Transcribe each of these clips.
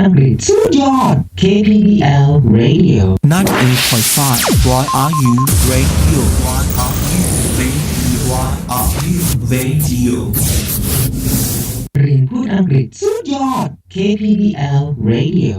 อังกฤษสุดยอด KPBL Radio 98.5 Why are you radio Why are you radio Why are you radio เรียนพูดอังกฤษสุดยอด KPBL Radio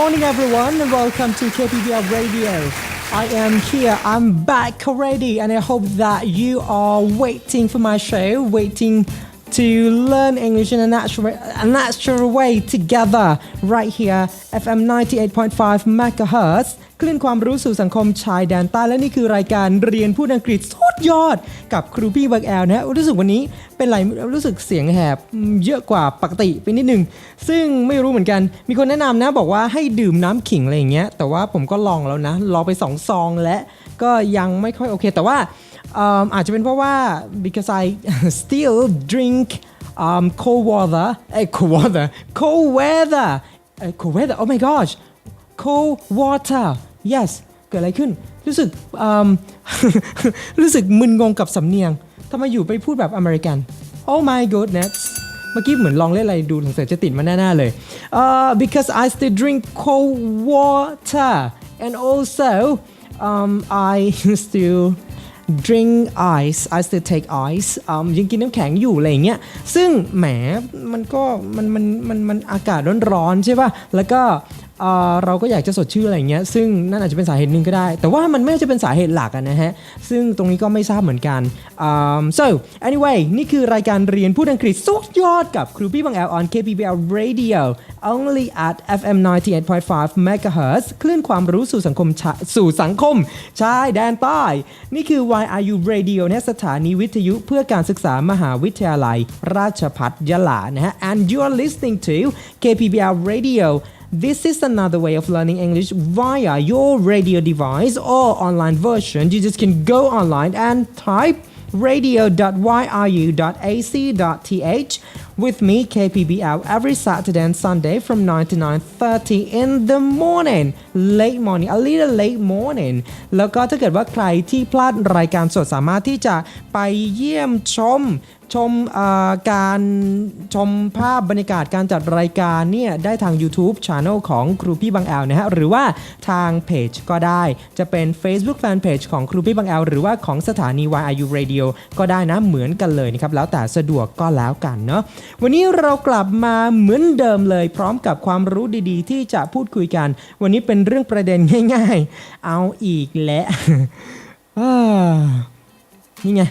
morning, everyone, and welcome to KPBL Radio. I am here. I'm back already, and I hope that you are waiting for my show, waiting to learn English in a natural, a natural way together, right here, FM 98.5 megahertz คลื่นความรู้สู่สังคมชายแดนใต้และนี่คือรายการเรียนพูดอังกฤษสุดยอด กับครูพี่เบิร์กแอลนะฮะรู้สึกวันนี้เป็นไรรู้สึกเสียงแหบเยอะกว่าปกติไปนิดนึง ซึ่งไม่รู้เหมือนกันมีคนแนะนำนะบอกว่าให้ดื่มน้ำขิงอะไรอย่างเงี้ยแต่ว่าผมก็ลองแล้วนะลองไปสองซองและก็ยังไม่ค่อยโอเค แต่ว่า เอิ่มอาจจะเป็นเพราะว่า because I still drink um, cold water เอ้ย cold water cold weather เอ้ย cold weather oh my gosh cold water yes เกิดอะไรขึ้น รู้สึกอืมรู้สึกมึนงงกับสำเนียงทำไมอยู่ไปพูดแบบอเมริกัน oh my goodness เมื่อกี้เหมือนลองเล่นอะไรดูสงสัยจะติดมาแน่ๆเลย uh, because I still drink cold water and also um, I still drink ice I still take ice อืมยังกินน้ำแข็งอยู่อะไรเงี้ย ซึ่งแหมมันก็มันมันมันมันอากาศร้อนๆใช่ป่ะ แล้วก็ เอ่อเราก็อยากจะสดชื่นอะไรอย่างเงี้ยซึ่งนั่นอาจจะเป็นสาเหตุหนึ่งก็ได้ แต่ว่ามันไม่จะเป็นสาเหตุหลักอะนะฮะ ซึ่งตรงนี้ก็ไม่ทราบเหมือนกันอืม so anyway นี่คือรายการเรียนพูดอังกฤษสุดยอดกับครูพี่บังแอล on KPBL Radio only at FM 98.5 MHz คลื่นความรู้สู่สังคมชาสู่สังคมชายแดนใต้ นี่คือ Why Are You Radio นะสถานีวิทยุเพื่อการศึกษามหาวิทยาลัย ราชภัฏยะลานะฮะ and you are listening to KPBL Radio This is another way of learning English via your radio device or online version. You just can go online and type radio.yru.ac.th with me KPBL every Saturday and Sunday from 9 to 9:30 in the morning late morning a little late morning แล้วก็ถ้าเกิดว่าใครที่พลาดรายการสดสามารถที่จะไปเยี่ยมชม ชมการชมภาพบรรยากาศการจัดรายการเนี่ยได้ทาง YouTube Channel ของครูพี่บางแอลนะฮะหรือว่าทางเพจก็ได้จะเป็น Facebook Fanpage ของครูพี่บางแอลหรือว่าของสถานี YIU Radio ก็ได้นะเหมือนกันเลยนะครับแล้วแต่สะดวกก็แล้วกันเนาะวันนี้เรากลับมาเหมือนเดิมเลย พร้อมกับความรู้ดีๆ ที่จะพูดคุยกัน วันนี้เป็นเรื่องประเด็นง่าย ๆ เอาอีกแล้วนี่ไง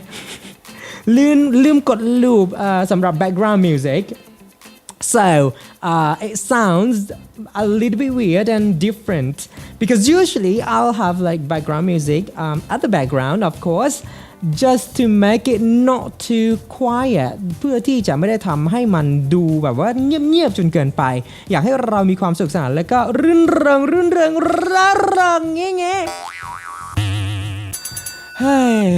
ลืมลืมกดลูปสำหรับ background music so uh, it sounds a little bit weird and different because usually I'll have like background music um, at the background of course just to make it not too quiet เพื่อที่จะไม่ได้ทำให้มันดูแบบว่าเงียบๆจนเกินไป อยากให้เรามีความสนุกสนานแล้วก็รื่นเริงรื่นเริงร่าเริงเงี้ยเงี้ยเฮ้ย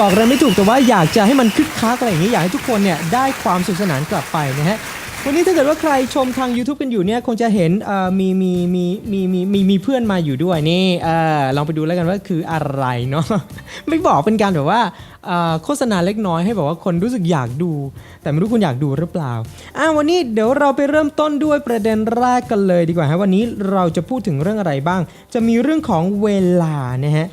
บอกอะไรไม่ถูกแต่ว่าอยากจะให้มันคึกคักอะไรอย่างนี้อยากให้ทุกคนเนี่ยได้ความสนุกสนานกลับไปนะฮะวันนี้ถ้าเกิดว่าใครชมทาง YouTube กันอยู่เนี่ยคงจะเห็นมีมีมีมีมีมีมีเพื่อนมาอยู่ด้วยนี่ลองไปดูแล้วกันว่าคืออะไรเนาะไม่บอกเป็นการแบบว่าโฆษณาเล็กน้อยให้แบบว่าคนรู้สึกอยากดู แต่ไม่รู้คุณอยากดูหรือเปล่าอะวันนี้เดี๋ยวเราไปเริ่มต้นด้วยประเด็นแรกกันเลยดีกว่าฮะวันนี้เราจะพูดถึงเรื่องอะไรบ้าง จะมีเรื่องของเวลานะฮะ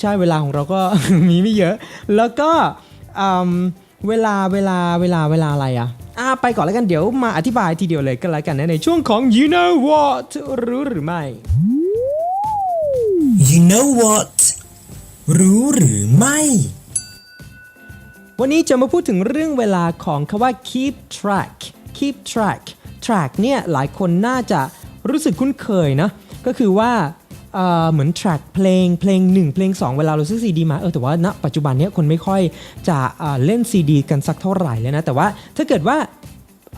ใช่เวลาของเราก็มีไม่เยอะ แล้วก็อืมเวลาเวลาเวลาเวลาอะไรอะอะไปก่อนแล้วกันเดี๋ยวมาอธิบายทีเดียวเลยก็แล้วกันนะในช่วงของ you know what รู้หรือไม่ You know what รู้หรือไม่ วันนี้จะมาพูดถึงเรื่องเวลาของคำว่า keep track keep track track เนี่ยหลายคนน่าจะรู้สึกคุ้นเคยนะ ก็คือว่า เอ่อเหมือน track เพลงเพลง 1 เพลง 2 เวลาเราซื้อซีดีมาเออแต่ว่าณปัจจุบันเนี้ยคนไม่ค่อยจะเอ่อเล่นซีดีกันสักเท่าไหร่เลยนะ แต่ว่าถ้าเกิดว่า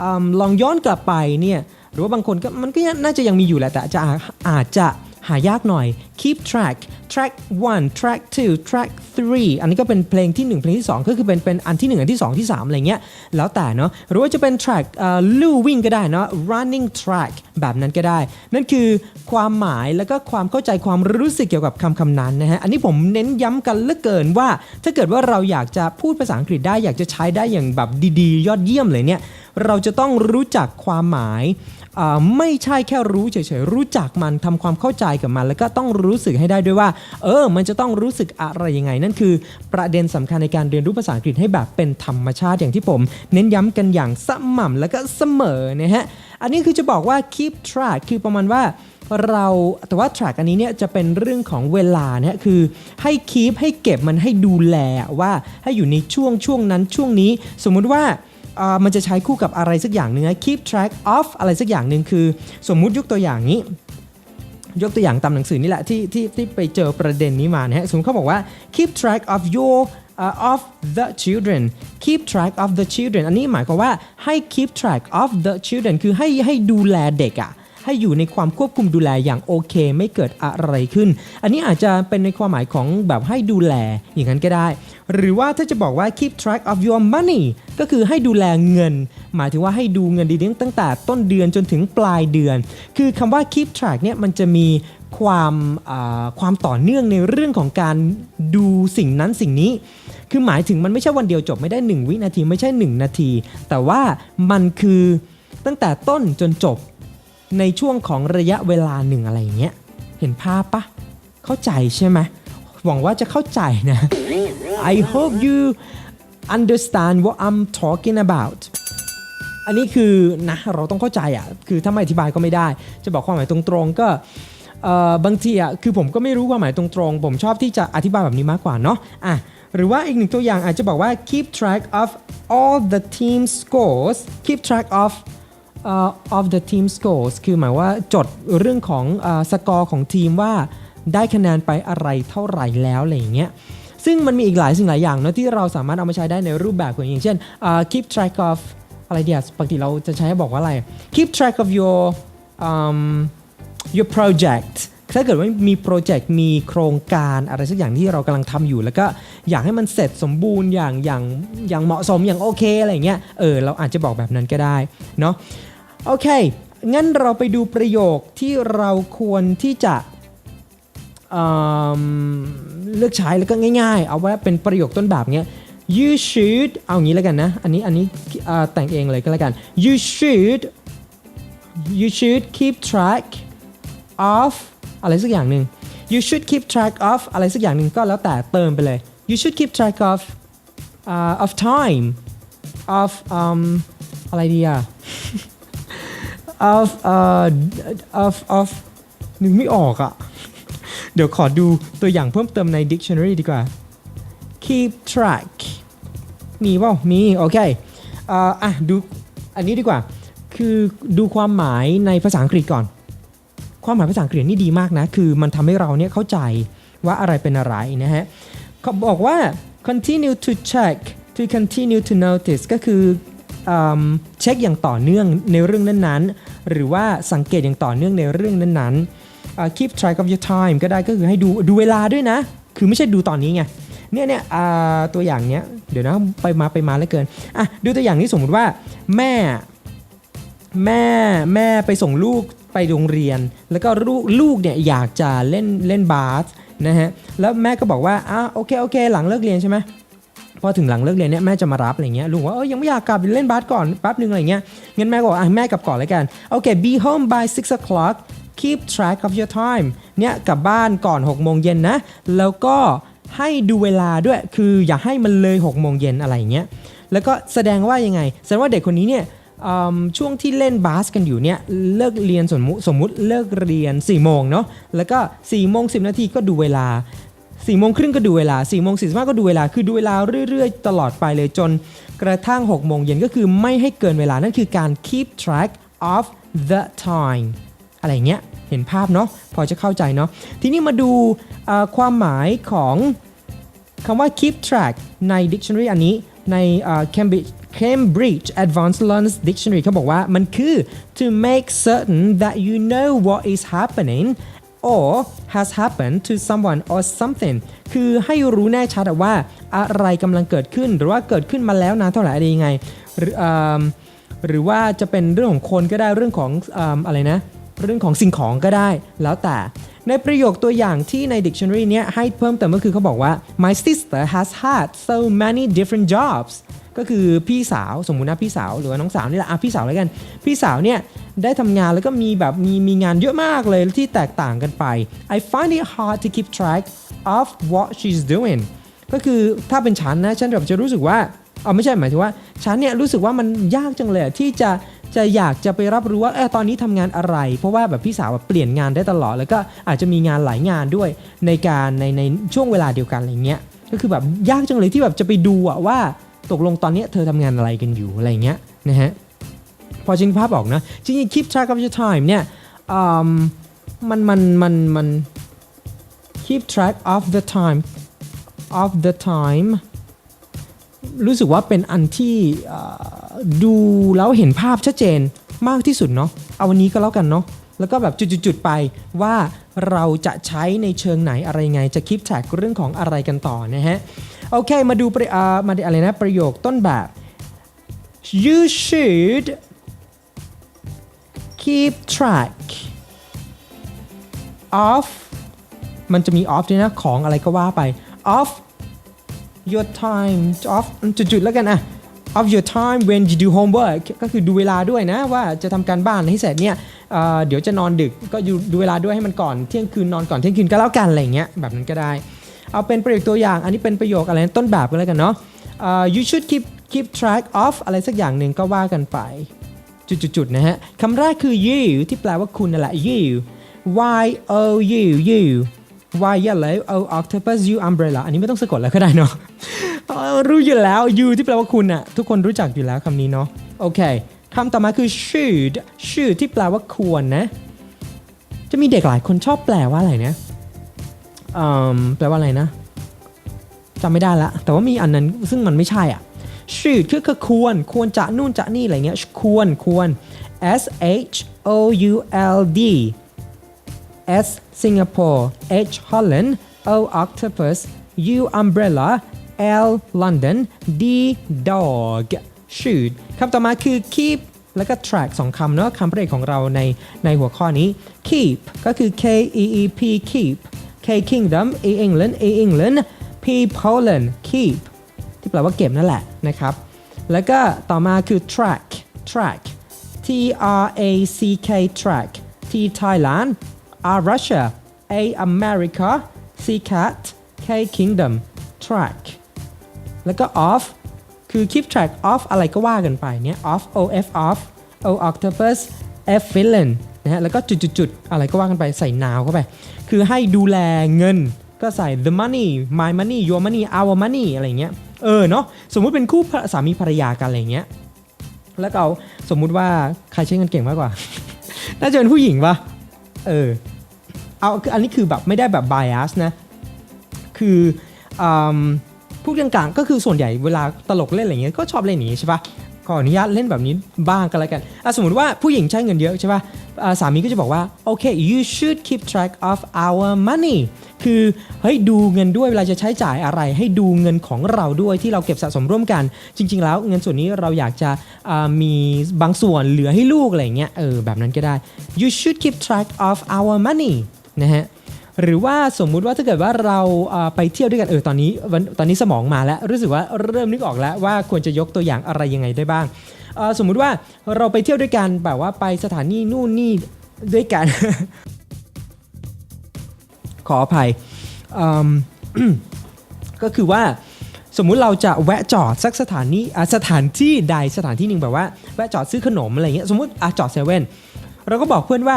อมลองย้อนกลับไปเนี่ยหรือว่าบางคนก็มันก็น่าจะยังมีอยู่แหละแต่อาจจะอาจจะ หายากหน่อย keep track track 1 track 2 track 3 อันนี้ก็เป็นเพลงที่ 1 เพลงที่ 2 ก็คือเป็นเป็นอันที่ 1 อันที่ 2 ที่ 3 อะไรเงี้ย แล้วแต่เนาะหรือว่าจะเป็น track อ่อลู่วิ่งก็ได้เนาะ running track แบบนั้นก็ได้ นั่นคือความหมายแล้วก็ความเข้าใจความรู้สึกเกี่ยวกับคำคำนั้นนะฮะ อันนี้ผมเน้นย้ำกันเหลือเกินว่า ถ้าเกิดว่าเราอยากจะพูดภาษาอังกฤษได้อยากจะใช้ได้อย่างแบบดีๆ ยอดเยี่ยมเลยเนี่ยเราจะต้องรู้จักความหมาย ไม่ใช่แค่รู้เฉยๆรู้จักมันทำความเข้าใจกับมัน แล้วก็ต้องรู้สึกให้ได้ด้วยว่า เออ มันจะต้องรู้สึกอะไรยังไง นั่นคือ ประเด็นสำคัญในการเรียนรู้ภาษาอังกฤษให้แบบเป็นธรรมชาติอย่างที่ผม เน้นย้ำกันอย่างสม่ำแล้วก็เสมอนะฮะอันนี้คือจะบอกว่า keep track คือประมาณว่าเราแต่ว่า track อันนี้เนี่ยจะเป็นเรื่องของเวลาเนี่ยคือให้ keep ให้เก็บมันให้ดูแลว่าให้อยู่ในช่วงช่วงนั้นช่วงนี้ สมมุติว่า มันจะใช้คู่กับอะไรสักอย่างหนึ่งนะ keep track of อะไรสักอย่างหนึ่งคือ สมมุติยกตัวอย่างนี้ ยกตัวอย่างตามหนังสือนี่แหละที่ที่ที่ไปเจอประเด็นนี้มานะฮะสมมติเขาบอกว่า keep track of your uh, of the children keep track of the children อันนี้หมายความว่าให้ keep track of the children คือให้ให้ดูแลเด็กอะ ให้อยู่ในความควบคุมดูแลอย่างโอเค ไม่เกิดอะไรขึ้น อันนี้อาจจะเป็นในความหมายของแบบให้ดูแลอย่างนั้นก็ได้ หรือว่าถ้าจะบอกว่า keep track of your money ก็คือให้ดูแลเงิน หมายถึงว่าให้ดูเงินดีๆตั้งแต่ต้นเดือนจนถึงปลายเดือน คือคำว่า keep track เนี่ยมันจะมีความความต่อเนื่องในเรื่องของการดูสิ่งนั้นสิ่งนี้ คือหมายถึงมันไม่ใช่วันเดียวจบไม่ได้ 1 วินาทีไม่ใช่ 1 นาที แต่ว่ามันคือตั้งแต่ต้นจนจบ ในช่วงของระยะเวลาหนึ่งอะไรอย่างเงี้ย เห็นภาพปะ เข้าใจใช่ไหม หวังว่าจะเข้าใจนะ I hope you understand what I'm talking about อันนี้คือนะเราต้องเข้าใจอะ คือถ้าไม่อธิบายก็ไม่ได้ จะบอกความหมายตรงๆก็บางทีอะคือผมก็ไม่รู้ความหมายตรงๆ ผมชอบที่จะอธิบายแบบนี้มากกว่าเนาะอะหรือว่าอีกหนึ่งตัวอย่างอาจจะบอกว่า keep track of all the team scores keep track of uh, of the team scores คือหมายว่าจดเรื่องของสกอร์ของทีมว่าได้คะแนนไปอะไรเท่าไหร่แล้วอะไรอย่างเงี้ยซึ่งมันมีอีกหลายสิ่งหลายอย่างเนะที่เราสามารถเอามาใช้ได้ในรูปแบบของอย่างเช่นอ่า keep track of อะไรเดียวปกติเราจะใช้บอกว่าอะไร keep track of your um, your project ถ้าเกิดว่ามีโปรเจกต์มีโครงการอะไรสักอย่างที่เรากำลังทำอยู่ แล้วก็อยากให้มันเสร็จสมบูรณ์อย่างอย่างอย่างเหมาะสมอย่างโอเคอะไรเงี้ยเออเราอาจจะบอกแบบนั้นก็ได้เนาะ โอเค งั้นเราไปดูประโยคที่เราควรที่จะเเลือกใช้แล้วก็ง่าย ๆ เอาไว้เป็นประโยคต้นแบบเงี้ย you should เอางี้แล้วกันนะ อันนี้อันนี้แต่งเองเลยก็แล้วกัน you should you should keep track of อะไรสักอย่างหนึ่ง you should keep track of อะไรสักอย่างหนึ่งก็แล้วแต่เติมไปเลย you should keep track of uh, of time of um อะไรดีอะ of uh, of of นึกไม่ออกอะเดี๋ยวขอดูตัวอย่างเพิ่มเติมใน dictionary ดีกว่า keep track มีเปล่ามี โอเคอะดูอันนี้ดีกว่า คือดูความหมายในภาษาอังกฤษก่อน ความหมายภาษาอังกฤษนี่ดีมากนะ คือมันทำให้เราเนี่ยเข้าใจว่าอะไรเป็นอะไรนะฮะเขาบอกว่า continue to check to continue to notice ก็คือ เช็คอย่างต่อเนื่องในเรื่องนั้นๆ หรือว่าสังเกตอย่างต่อเนื่องในเรื่องนั้นๆ keep track of your time ก็ได้ก็คือให้ดูดูเวลาด้วยนะ คือไม่ใช่ดูตอนนี้ไงเนี่ยเนี่ยตัวอย่างเนี้ยเดี๋ยวนะไปมาไปมาเหลือเกินอะดูตัวอย่างนี้สมมุติว่าแม่แม่แม่ไปส่งลูกไปโรงเรียน แล้วก็ลูกลูกเนี่ยอยากจะเล่นเล่นบาสนะฮะแล้วแม่ก็บอกว่าอะโอเคโอเค หลังเลิกเรียนใช่ไหม พอถึงหลังเลิกเรียนเนี่ยแม่จะมารับอะไรเงี้ยลุงว่าเออยังไม่อยากกลับเล่นบาสก่อนแป๊บนึงอะไรเงี้ยงั้นแม่ก็บอกอะแม่กลับก่อนเลยกันโอเค be home by six o'clock keep track of your time เนี่ยกลับบ้านก่อน6โมงเย็นนะ แล้วก็ให้ดูเวลาด้วย คืออย่าให้มันเลย6โมงเย็นอะไรเงี้ย แล้วก็แสดงว่ายังไง แสดงว่าเด็กคนนี้เนี่ยช่วงที่เล่นบาสกันอยู่เนี่ยเลิกเรียนสมมุติสมมุติเลิกเรียน4โมงเนาะแล้วก็4โมง10นาทีก็ดูเวลา 4โมงครึ่งก็ดูเวลา4โมง45ก็ดูเวลา คือดูเวลาเรื่อยๆ ตลอดไปเลยจนกระทั่ง6โมงเย็นก็คือไม่ให้เกินเวลานั่นคือการ keep track of the time อะไรเงี้ยเห็นภาพเนาะพอจะเข้าใจเนาะทีนี้มาดูความหมายของคำว่า keep track ใน dictionary อันนี้ใน Cambridge Cambridge Advanced Learners Dictionary เขาบอกว่ามันคือ to make certain that you know what is happening or has happened to someone or something คือให้รู้แน่ชัดว่า อะไรกำลังเกิดขึ้น หรือว่าเกิดขึ้นมาแล้วนานเท่าไหร่อะไรยังไง หรือหรือว่าจะเป็นเรื่องของคนก็ได้เรื่องของออะไรนะ เรื่องของสิ่งของก็ได้แล้วแต่ ในประโยคตัวอย่างที่ใน dictionary เนี้ยให้เพิ่มเติมก็คือเขาบอกว่า my sister has had so many different jobs ก็คือพี่สาวสมมุตินะพี่สาวหรือว่าน้องสาวนี่แหละอะพี่สาวแล้วกัน พี่สาวเนี่ยได้ทำงานแล้วก็มีแบบมีมีงานเยอะมากเลยที่แตกต่างกันไป I find it hard to keep track of what she's doing ก็คือถ้าเป็นฉันนะฉันแบบจะรู้สึกว่าเอาไม่ใช่หมายถึงว่าฉันเนี่ยรู้สึกว่ามันยากจังเลยที่จะจะอยากจะไปรับรู้ว่าเออตอนนี้ทำงานอะไร เพราะว่าแบบพี่สาวแบบเปลี่ยนงานได้ตลอด แล้วก็อาจจะมีงานหลายงานด้วยในการในในช่วงเวลาเดียวกันอะไรเงี้ยก็คือแบบยากจังเลยที่แบบจะไปดูอะว่า ตกลงตอนนี้เธอทำงานอะไรกันอยู่อะไรเงี้ยนะฮะพอจิงภาพออกนะจริงๆ keep track of your time เนี่ยมมันมันมันมัน keep track of the time of the time รู้สึกว่าเป็นอันที่ดูแล้วเห็นภาพชัดเจนมากที่สุดเนาะเอาวันนี้ก็แล้วกันเนาะแล้วก็แบบจุดๆไปว่าเราจะใช้ในเชิงไหนอะไรไงจะ keep track เรื่องของอะไรกันต่อนะฮะ โอเค มาดูประมาดูอะไรนะประโยคต้นแบบ you should keep track of มันจะมี of ด้วยนะ ของอะไรก็ว่าไป of your time of จุดๆแล้วกันอะ of your time when you do homework ก็คือดูเวลาด้วยนะ ว่าจะทำการบ้านให้เสร็จเนี่ยเเดี๋ยวจะนอนดึกก็ดูเวลาด้วยให้มันก่อนเที่ยงคืนนอนก่อนเที่ยงคืนก็แล้วกันอะไรเงี้ยแบบนั้นก็ได้ เอาเป็นประโยคตัวอย่าง อันนี้เป็นประโยคอะไรนะต้นแบบก็แล้วกันเนาะเอ่อ you should keep keep track of อะไรสักอย่างหนึ่งก็ว่ากันไป จุดๆนะฮะคำแรกคือ you ที่แปลว่าคุณนั่นแหละ you y o u you y yellow o octopus u umbrella อันนี้ไม่ต้องสะกดแล้วก็ได้เนาะรู้อยู่แล้ว you ที่แปลว่าคุณอะทุกคนรู้จักอยู่แล้วคำนี้เนาะโอเคคำต่อมาคือ should should ที่แปลว่าควรนะ จะมีเด็กหลายคนชอบแปลว่าอะไรนะ แปลว่าอะไรนะจำไม่ได้ละ แต่ว่ามีอันนั้นซึ่งมันไม่ใช่อะ should คือคือควร ควรจะนู่นจะนี่อะไรเงี้ย ควร ควร S H O U L D S Singapore H Holland O Octopus U Umbrella L London D Dog should คำต่อมาคือ keep แล้วก็ track สองคำเนาะคำประเอกของเราในในหัวข้อนี้ keep ก็คือ K E E P keep K Kingdom E England E England P Poland keep ที่แปลว่าเก็บนั่นแหละนะครับ แล้วก็ต่อมาคือ track track T R A C K track T Thailand R Russia A America C cat K Kingdom track แล้วก็ off คือ keep track of อะไรก็ว่ากันไปเนี่ย off o f off o octopus f villain นะฮะแล้วก็จุดๆๆอะไรก็ว่ากันไปใส่ now เข้าไป คือให้ดูแลเงินก็ใส่ the money my money your money our money อะไรเงี้ยเออเนาะสมมุติเป็นคู่สามีภรรยากันอะไรเงี้ยแล้วก็เอาสมมุติว่าใครใช้เงินเก่งมากกว่า น่าจะเป็นผู้หญิงปะเออเอาคืออันนี้คือแบบไม่ได้แบบ bias นะ คืออพวกกลางๆก็คือส่วนใหญ่เวลาตลกเล่นอะไรเงี้ยก็ชอบเล่นอย่างนี้ใช่ปะ ขออนุญาตเล่นแบบนี้บ้างก็แล้วกันสมมติว่าผู้หญิงใช้เงินเยอะใช่ปะ่ะสามีก็จะบอกว่าโอเค you should keep track of our money คือเฮ้ยดูเงินด้วยเวลาจะใช้จ่ายอะไร ให้ดูเงินของเราด้วยที่เราเก็บสะสมร่วมกัน จริง ๆ แล้วเงินส่วนนี้เราอยากจะมีบางส่วนเหลือให้ลูกอะไรเงี้ยเออแบบนั้นก็ได้ you should keep track of our money นะฮะ หรือว่าสมมุติว่าถ้าเกิดว่าเราไปเที่ยวด้วยกันเออตอนนี้ตอนนี้สมองมาแล้วรู้สึกว่าเริ่มนึกออกแล้วว่าควรจะยกตัวอย่างอะไรยังไงได้บ้าง สมมุติว่าเราไปเที่ยวด้วยกันแบบว่าไปสถานีนู่นนี่ด้วยกัน ขออภัยก็คือว่าสมมุติเราจะแวะจอดสักสถานีสถานที่ใดสถานที่หนึ่งแบบว่าแวะจอดซื้อขนมอะไรเงี้ยสมมติอจอดเซเว่นเราก็บอกเพื่อนว่า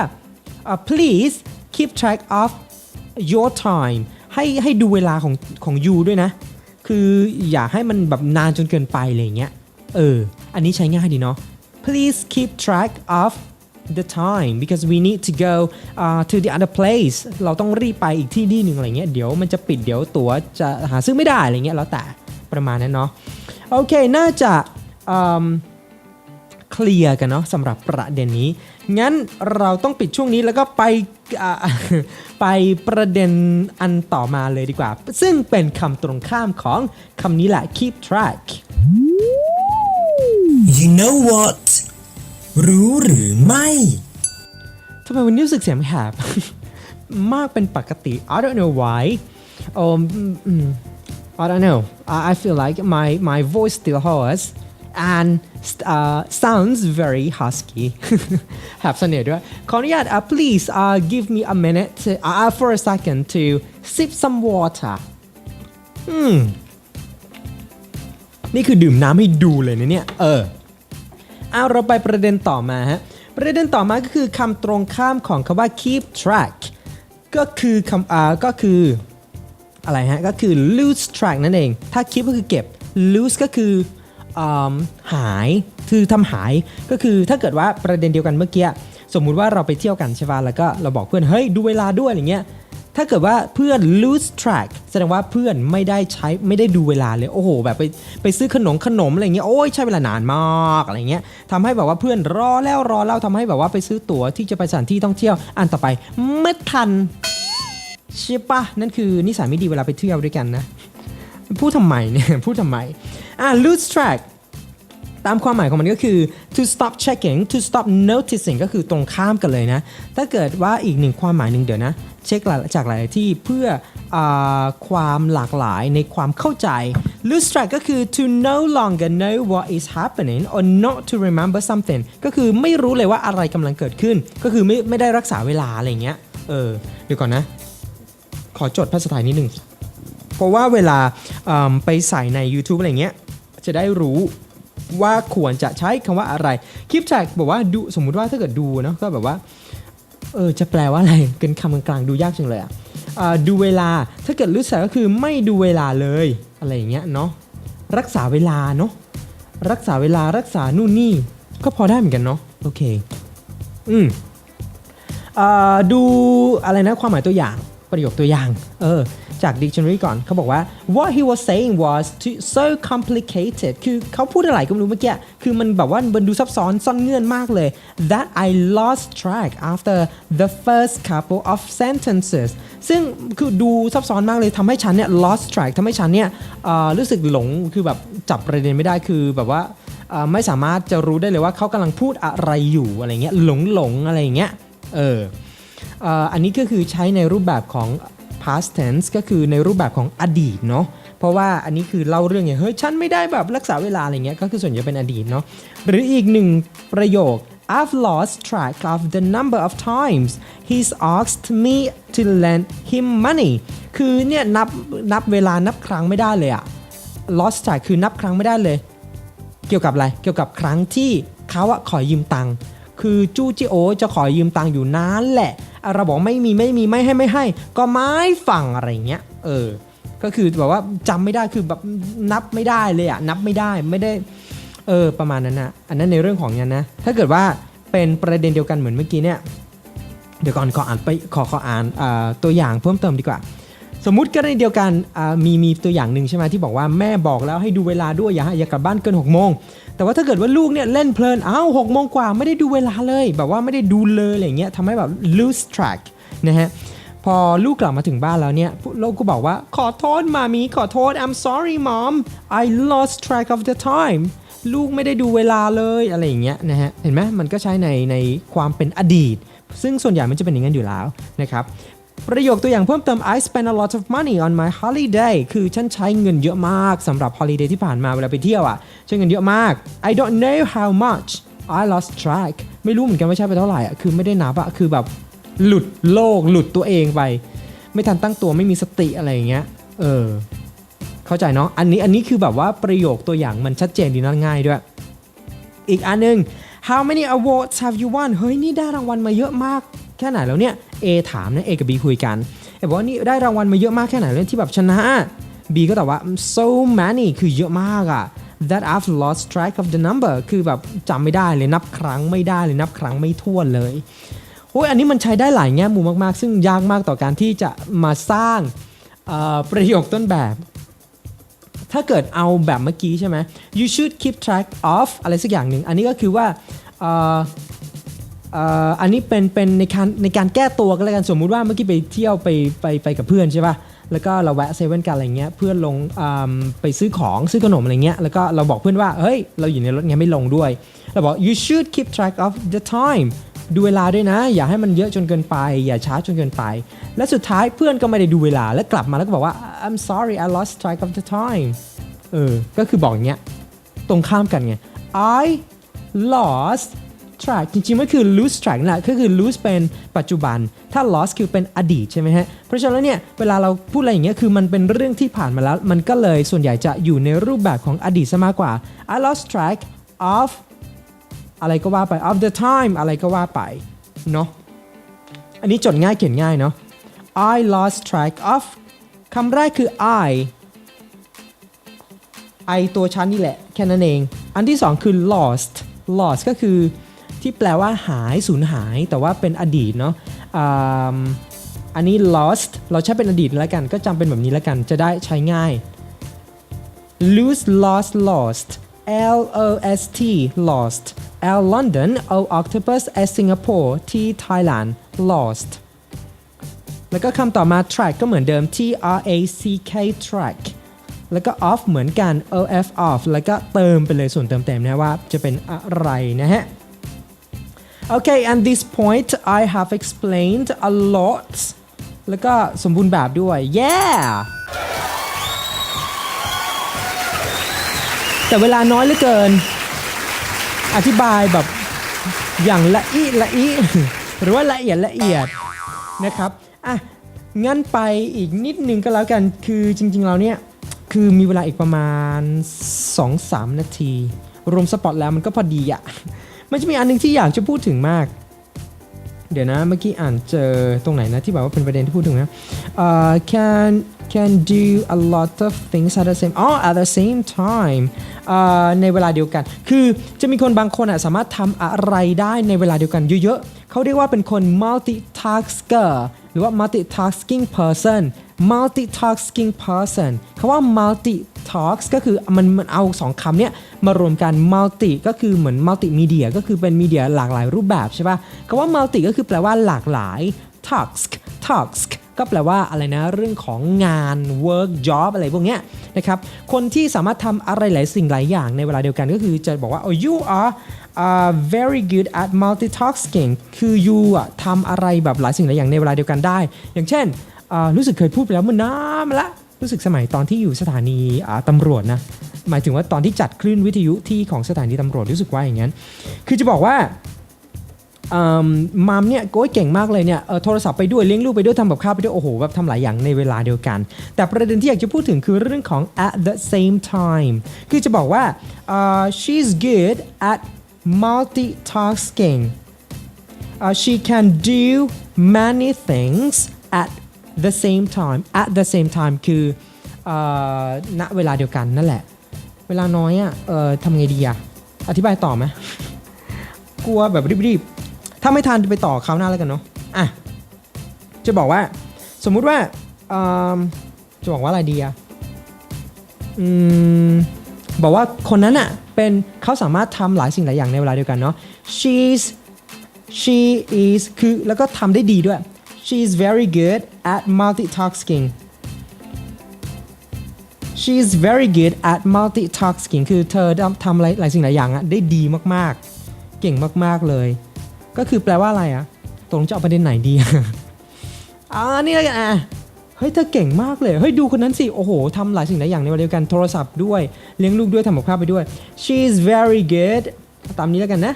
please keep track of your time ให้ให้ดูเวลาของของ you ด้วยนะ คืออย่าให้มันแบบนานจนเกินไปอะไรเงี้ย เออ อันนี้ใช้ง่ายดีเนาะ please keep track of the time because we need to go uh, to the other place เราต้องรีบไปอีกที่ที่หนึ่งอะไรเงี้ย เดี๋ยวมันจะปิดเดี๋ยวตั๋วจะหาซื้อไม่ได้อะไรเงี้ยแล้วแต่ประมาณนั้นเนาะ โอเค น่าจะ เคลียร์กันเนาะสำหรับประเด็นนี้ งั้นเราต้องปิดช่วงนี้แล้วก็ไปอ่าไปประเด็นอันต่อมาเลยดีกว่า ซึ่งเป็นคำตรงข้ามของคำนี้แหละ keep track You know what รู้หรือไม่ทำไมวันนี้รู้สึกเสียงแหบมากเป็นปกติ I don't know why um mm, I don't know I, I feel like my my voice still hoarse and uh, sounds very husky แหบเสน่ห์ด้วยขออนุญาต uh, please uh, give me a minute to, uh, for a second to sip some water อืมนี่คือดื่มน้ำให้ดูเลยนะเนี่ย เออเอาเราไปประเด็นต่อมาฮะ ประเด็นต่อมาก็คือคำตรงข้ามของคำว่า keep track ก็คือคำอ่าก็คืออะไรฮะ ก็คือ lose track นั่นเอง ถ้า keep ก็คือเก็บ lose ก็คือ หายคือทำหายก็คือถ้าเกิดว่าประเด็นเดียวกันเมื่อกี้สมมุติว่าเราไปเที่ยวกันใช่ป่ะแล้วก็เราบอกเพื่อนเฮ้ยดูเวลาด้วยอะไรเงี้ยถ้าเกิดว่าเพื่อน lose track แสดงว่าเพื่อนไม่ได้ใช้ไม่ได้ดูเวลาเลยโอ้โห แบบไปไปซื้อขนมขนมอะไรเงี้ยโอ้ยใช้เวลานานมากอะไรเงี้ยทำให้แบบว่าเพื่อนรอแล้วรอเล่าทำให้แบบว่าไปซื้อตั๋วที่จะไปสถานที่ท่องเที่ยวอันต่อไปไม่ทันใช่ปะนั่นคือนิสัยไม่ดีเวลาไปเที่ยวด้วยกันนะพูดทำไมเนี่ยพูดทำไม อะ lose track ตามความหมายของมันก็คือ to stop checking to stop noticing ก็คือตรงข้ามกันเลยนะ ถ้าเกิดว่าอีกหนึ่งความหมายหนึ่งเดี๋ยวนะ เช็คจากหลายที่เพื่ออความหลากหลายในความเข้าใจ lose track ก็คือ to no longer know what is happening or not to remember something ก็คือไม่รู้เลยว่าอะไรกำลังเกิดขึ้น ก็คือไม่ไม่ได้รักษาเวลาอะไรเงี้ย เออ เดี๋ยวก่อนนะ ขอจดภาษาไทยนิดหนึ่งเพราะว่าเวลาไปใส่ใน YouTube อะไรเงี้ย จะได้รู้ว่าควรจะใช้คำว่าอะไร คลิปแท็กบอกว่าดูสมมุติว่าถ้าเกิดดูเนาะก็แบบว่าเออจะแปลว่าอะไรเป็นคำกลางๆดูยากจังเลยอะ่ะดูเวลาถ้าเกิดรู้สึกก็คือไม่ดูเวลาเลยอะไรอย่างเงี้ยเนาะรักษาเวลาเนาะรักษาเวลารักษานู่นนี่ ก็พอได้เหมือนกันเนาะโอเค อืมอดูอะไรนะความหมายตัวอย่าง ประโยคตัวอย่าง เออ จาก dictionary ก่อนเขาบอกว่า what he was saying was to so complicated คือเขาพูดอะไรก็ไม่รู้เมื่อกี้ คือมันแบบว่ามันดูซับซ้อนซ่อนเงื่อนมากเลย that I lost track after the first couple of sentences ซึ่งคือดูซับซ้อนมากเลยทำให้ฉันเนี่ย lost track ทำให้ฉันเนี่ยอ่อรู้สึกหลง คือแบบจับประเด็นไม่ได้ คือแบบว่าอ่อไม่สามารถจะรู้ได้เลยว่าเขากำลังพูดอะไรอยู่อะไรเงี้ย หลงหลงอะไรเงี้ย เออ อันนี้ก็คือใช้ในรูปแบบของ past tense ก็คือในรูปแบบของอดีตเนาะเพราะว่าอันนี้คือเล่าเรื่องอย่างเฮ้ยฉันไม่ได้แบบรักษาเวลาอะไรเงี้ยก็คือส่วนใหญ่เป็นอดีตเนาะหรืออีกหนึ่งประโยค I've lost track of the number of times he's asked me to lend him money คือเนี่ยนับนับเวลานับครั้งไม่ได้เลยอะ lost track คือนับครั้งไม่ได้เลย เกี่ยวกับอะไร เกี่ยวกับครั้งที่เขาอะขอยืมตังค์ คือจู้จิโอจะขอยืมตังค์อยู่นานแหละอะเราบอกไม่มีไม่มีไม่ให้ไม่ให้ ก็ไม่ฟังอะไรเงี้ย เออ ก็คือแบบว่าจำไม่ได้คือแบบนับไม่ได้เลยอะนับไม่ได้ไม่ได้ เออประมาณนั้นนะอันนั้นในเรื่องของเนี้ยนะ ถ้าเกิดว่าเป็นประเด็นเดียวกันเหมือนเมื่อกี้เนี่ยเดี๋ยวก่อนขออ่านไปขอขออ่านตัวอย่างเพิ่มเติมดีกว่า สมมุติกรณีเดียวกันมีมีตัวอย่างหนึ่งใช่ไหมที่บอกว่าแม่บอกแล้วให้ดูเวลาด้วยอย่าอย่ากลับบ้านเกิน6กโมง แต่ว่าถ้าเกิดว่าลูกเนี่ยเล่นเพลินอ้าวหกโมงกว่าไม่ได้ดูเวลาเลย แบบว่าไม่ได้ดูเลยอะไรเงี้ยทำให้แบบ lose track นะฮะพอลูกกลับมาถึงบ้านแล้วเนี่ยลูกก็บอกว่าขอโทษมามีขอโทษ I'm sorry mom I lost track of the time ลูกไม่ได้ดูเวลาเลยอะไรอย่างเงี้ยนะฮะเห็นไหมมันก็ใช้ในในความเป็นอดีต ซึ่งส่วนใหญ่มันจะเป็นอย่างนั้นอยู่แล้วนะครับ ประโยคตัวอย่างเพิ่มเติม I spend a lot of money on my holiday คือฉันใช้เงินเยอะมากสำหรับ holiday ที่ผ่านมาเวลาไปเที่ยวอะใช้เงินเยอะมาก I don't know how much I lost track ไม่รู้เหมือนกันว่าใช้ไปเท่าไหร่อะคือไม่ได้นับอะคือแบบหลุดโลกหลุดตัวเองไป ไม่ทันตั้งตัวไม่มีสติอะไรอย่างเงี้ยเออเข้าใจเนาะอันนี้อันนี้คือแบบว่าประโยคตัวอย่างมันชัดเจนดีนะง่ายด้วย อีกอันหนึง how many awards have you won เฮ้ยนี่ได้รางวัลมาเยอะมาก แค่ไหนแล้วเนี่ย A ถามนะ A กับ B คุยกันเอบอกว่านี่ได้รางวัลมาเยอะมากแค่ไหนแล้วที่แบบชนะ B ก็ตอบว่า so many คือเยอะมากอะ that I've lost track of the number คือแบบจำไม่ได้เลยนับครั้งไม่ได้เลยนับครั้งไม่ถ้วนเลยโอ้ยอันนี้มันใช้ได้หลายแง่มุมมากๆ ซึ่งยากมากต่อการที่จะมาสร้างประโยคต้นแบบ ถ้าเกิดเอาแบบเมื่อกี้ใช่ไหม you should keep track of อะไรสักอย่างหนึ่ง อันนี้ก็คือว่า อันนี้เป็นเป็นในการในการแก้ตัวก็แล้วกันสมมุติว่าเมื่อกี้ไปเที่ยวไปไปไปกับเพื่อนใช่ป่ะแล้วก็เราแวะเซเว่นกันอะไรเงี้ยเพื่อนลงอไปซื้อของซื้อขนมอะไรเงี้ยแล้วก็เราบอกเพื่อนว่าเฮ้ยเราอยู่ในรถไงไม่ลงด้วยเราบอก you should keep track of the time ดูเวลาด้วยนะ อย่าให้มันเยอะจนเกินไป อย่าช้าจนเกินไป และสุดท้ายเพื่อนก็ไม่ได้ดูเวลาแล้วกลับมาแล้วก็บอกว่า I'm sorry I lost track of the time เออก็คือบอกอย่างเงี้ยตรงข้ามกันไง I lost track จริงๆมันคือ lose track นั่นแหละก็คือ lose เป็นปัจจุบัน ถ้า lost คือเป็นอดีตใช่ไหมฮะ เพราะฉะนั้นเนี่ยเวลาเราพูดอะไรอย่างเงี้ยคือมันเป็นเรื่องที่ผ่านมาแล้ว มันก็เลยส่วนใหญ่จะอยู่ในรูปแบบของอดีตซะมากกว่า I lost track of อะไรก็ว่าไป of the time อะไรก็ว่าไปเนาะอันนี้จดง่ายเขียนง่ายเนาะ I lost track of คำแรกคือ I I ตัวชั้นนี่แหละ แค่นั้นเอง อันที่สองคือ lost lost ก็คือ ที่แปลว่าหายสูญหาย แต่ว่าเป็นอดีตเนาะอันนี้ lost เราใช้เป็นอดีตแล้วกัน ก็จำเป็นแบบนี้แล้วกัน จะได้ใช้ง่าย lose lost lost L O S T lost L London O octopus S Singapore T Thailand lost แล้วก็คำต่อมา track ก็เหมือนเดิม T R A C K track แล้วก็ off เหมือนกัน O F off แล้วก็เติมไปเลยส่วนเติมเต็มนะว่าจะเป็นอะไรนะฮะ Okay and this point I have explained a lot แล้วก็สมบูรณ์แบบด้วย yeah แต่เวลาน้อยเหลือเกิน อธิบายแบบอย่างละอีละอีหรือว่าละเอียดละเอียดนะครับ อะ งั้นไปอีกนิดนึงก็แล้วกัน คือจริง ๆ เราเนี่ย คือมีเวลาอีกประมาณ 2-3 นาที รวมสปอตแล้วมันก็พอดีอะ มันจะมีอันหนึงที่อยากจะพูดถึงมาก เดี๋ยวนะเมื่อกี้อ่านเจอตรงไหนนะที่แบบว่าเป็นประเด็นที่พูดถึงนะเอ่อ can can do a lot of things at the same oh at the same time เอ่อในเวลาเดียวกัน คือจะมีคนบางคนอะสามารถทำอะไรได้ในเวลาเดียวกันเยอะๆ เขาเรียกว่าเป็นคน multitasker หรือว่า multitasking person multitasking person คำว่า multi multitask ก็คือมันมันเอาสองคำเนี้ยมารวมกัน multi ก็คือเหมือน multimedia ก็คือเป็นมีเดียหลากหลายรูปแบบใช่ป่ะคำว่า multi ก็คือแปลว่าหลากหลาย task task ก็แปลว่าอะไรนะเรื่องของงาน work job อะไรพวกเนี้ยนะครับคนที่สามารถทำอะไรหลายสิ่งหลายอย่างในเวลาเดียวกันก็คือจะบอกว่า oh you are uh, very good at multitasking คือ you อะทำอะไรแบบหลายสิ่งหลายอย่างในเวลาเดียวกันได้ อย่างเช่น รู้สึกเคยพูดไปแล้วเมื่อนานมาละ รู้สึกสมัยตอนที่อยู่สถานีอ่าตำรวจนะหมายถึงว่าตอนที่จัดคลื่นวิทยุที่ของสถานีตำรวจรู้สึกว่าอย่างนั้น คือจะบอกว่ามัมเนี่ยโก้ยเก่งมากเลยเนี่ยโทรศัพท์ไปด้วยเลี้ยงลูกไปด้วยทำกับข้าวไปด้วยโอ้โหแบบทำหลายอย่างในเวลาเดียวกัน แต่ประเด็นที่อยากจะพูดถึงคือเรื่องของ at the same time คือจะบอกว่าเอ่อ she's good at multitasking uh, she can do many things at the same time at the same time คือณเวลาเดียวกันนั่นแหละ เวลาน้อยอะ่ะทำไงดีอะอธิบายต่อไหมกลัวแบบรีบๆ ถ้าไม่ทันไปต่อคราวหน้าแล้วกันเนาะอะจะบอกว่า สมมุติว่าจะบอกว่าอะไรดีอะอืมบอกว่าคนนั้นอะเป็นเขาสามารถทำหลายสิ่งหลายอย่างในเวลาเดียวกันเนาะ she's she is คือแล้วก็ทำได้ดีด้วย she is very good at multitasking she is very good at multitasking คือเธอทำอะไรหลายสิ่งหลายอย่างอะได้ดีมากๆ เก่งมากๆเลย ก็คือแปลว่าอะไรอะตรงจะเอาประเด็นไหนดีอ่านี่แล้วกันอะเฮ้ยเธอเก่งมากเลย เฮ้ยดูคนนั้นสิ โอ้โหทำหลายสิ่งหลายอย่างในวันเดียวกัน โทรศัพท์ด้วย เลี้ยงลูกด้วยทำกับข้าวไปด้วย she's very good ตามนี้แล้วกันนะ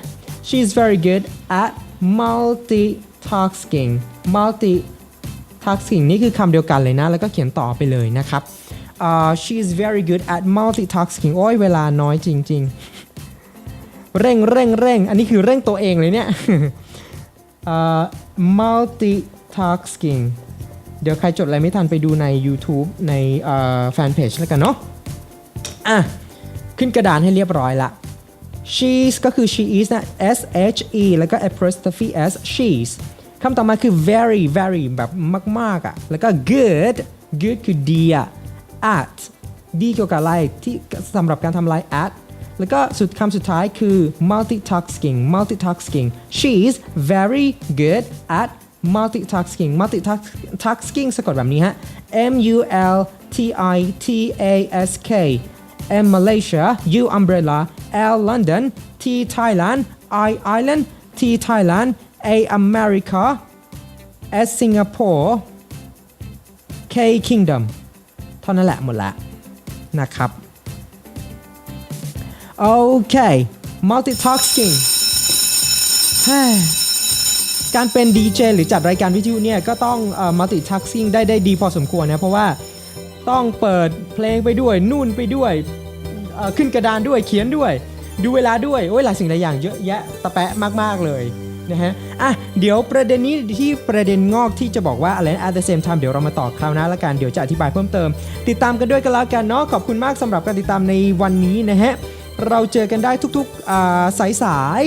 she's very good at multi tasking multitasking นี่คือคำเดียวกันเลยนะ แล้วก็เขียนต่อไปเลยนะครับอ่า she's very good at multitasking โอ้ยเวลาน้อยจริง ๆ เร่งเร่งเร่งอันนี้คือเร่งตัวเองเลยเนี่ยอ่า multitasking เดี๋ยวใครจดอะไรไม่ทันไปดูใน YouTube ในแฟนเพจแล้วกันเนาะอะ ขึ้นกระดานให้เรียบร้อยละ she's ก็คือ she is นะ s h e แล้วก็ apostrophe s she's คำต่อมาคือ very very แบบมากๆอะ แล้วก็ good good คือดีอะ at ดีเกี่ยวกับอะไรที่สำหรับการทำลาย at แล้วก็สุดคำสุดท้ายคือ multitasking multitasking she's very good at multitasking multitasking สะกดแบบนี้ฮะ M U L T I T A S K M Malaysia U umbrella L London T Thailand I Island T Thailand A America S Singapore K Kingdom เท่านั้นแหละหมดละนะครับโอเค multitasking การเป็นดีเจหรือจัดรายการวิทยุเนี่ยก็ต้องเอ่อ multitasking ได้ได้ดีพอสมควรนะ เพราะว่าต้องเปิดเพลงไปด้วย นู่นไปด้วย ขึ้นกระดานด้วยเขียนด้วย ดูเวลาด้วยโอ้ยหลายสิ่งหลายอย่างเยอะแยะตะแปะมากๆเลยนะฮะอะเดี๋ยวประเด็นนี้ที่ประเด็นงอกที่จะบอกว่าอะไร at the same time เดี๋ยวเรามาต่อคราวหน้าละกันเดี๋ยวจะอธิบายเพิ่มเติม ติดตามกันด้วยกันแล้วกันเนาะขอบคุณมากสำหรับการติดตามในวันนี้นะฮะ เราเจอกันได้ทุกๆอ่าสาย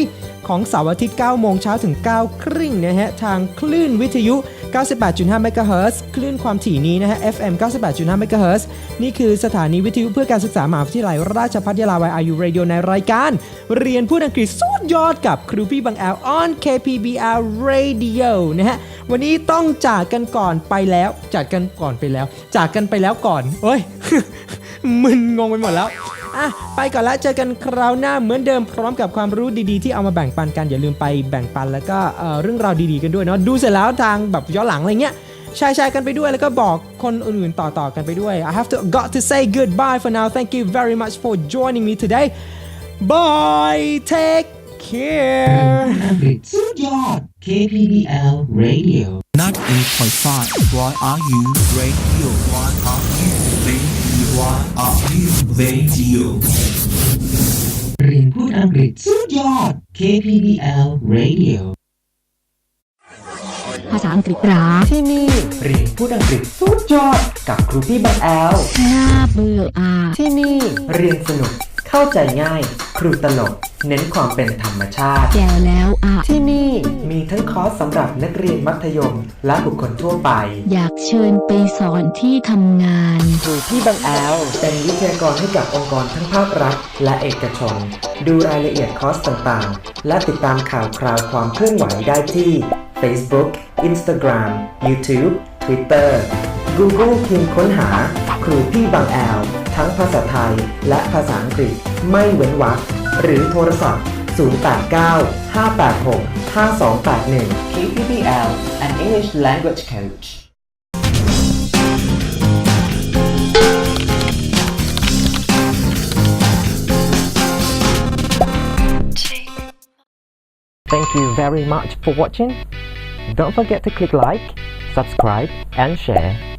ของเสาร์อาทิตย์ 9 โมงเช้าถึง 9 ครึ่งนะฮะ ทางคลื่นวิทยุ 98.5 เมกะเฮิรตซ์คลื่นความถี่นี้นะฮะ FM 98.5 เมกะเฮิรตซ์นี่คือสถานีวิทยุเพื่อการศึกษามหาวิทยาลัยราชภัฏยาลาวัยอายุเรดิโอในรายการ เรียนพูดอังกฤษสุดยอดกับครูพี่บางแอล on KPBR Radio นะฮะ วันนี้ต้องจากกันก่อนไปแล้ว จากกันก่อนไปแล้ว จากกันไปแล้วก่อนเอ้ย มึนงงไปหมดแล้ว อะไปก่อนละเจอกันคราวหน้าเหมือนเดิมพร้อมกับความรู้ดีๆที่เอามาแบ่งปันกันอย่าลืมไปแบ่งปันแล้วก็เอ่อเรื่องราวดีๆกันด้วยเนาะดูเสร็จแล้วทางแบบย้อนหลังอะไรเงี้ยแชร์แชร์กันไปด้วยแล้วก็บอกคนอื่นๆต่อๆกันไปด้วย I have to got to say goodbye for now thank you very much for joining me today bye take care อังกฤษสุดยอด KPBL Radio 98.5 Why are you radio Why are you radio Why are you radio เรียนพูดอังกฤษสุดยอด KPBL Radio ภาษาอังกฤษหราที่นี่เรียนพูดอังกฤษสุดยอดกับครูพี่บังแอลน่าเบื่ออะที่นี่เรียนสนุกเข้าใจง่าย ครูตลก เน้นความเป็นธรรมชาติแก่แล้วอะ ที่นี่มีทั้งคอร์สสำหรับนักเรียนมัธยม และบุคคลทั่วไป อยากเชิญไปสอนที่ทำงาน ครูพี่บังแอลเป็นวิทยากรให้กับองค์กรทั้งภาครัฐ และเอกชน ดูรายละเอียดคอร์สต่างๆ และติดตามข่าวคราวความเคลื่อนไหวได้ที่ Facebook Instagram YouTube Twitter Google พิมพ์ค้นหา ครูพี่บังแอลทั้งภาษาไทยและภาษาอังกฤษไม่เว้นวรรค หรือโทรศัพท์ 089 586 5281 KPBL an English language coach Thank you very much for watching. Don't forget to click like, subscribe, and share.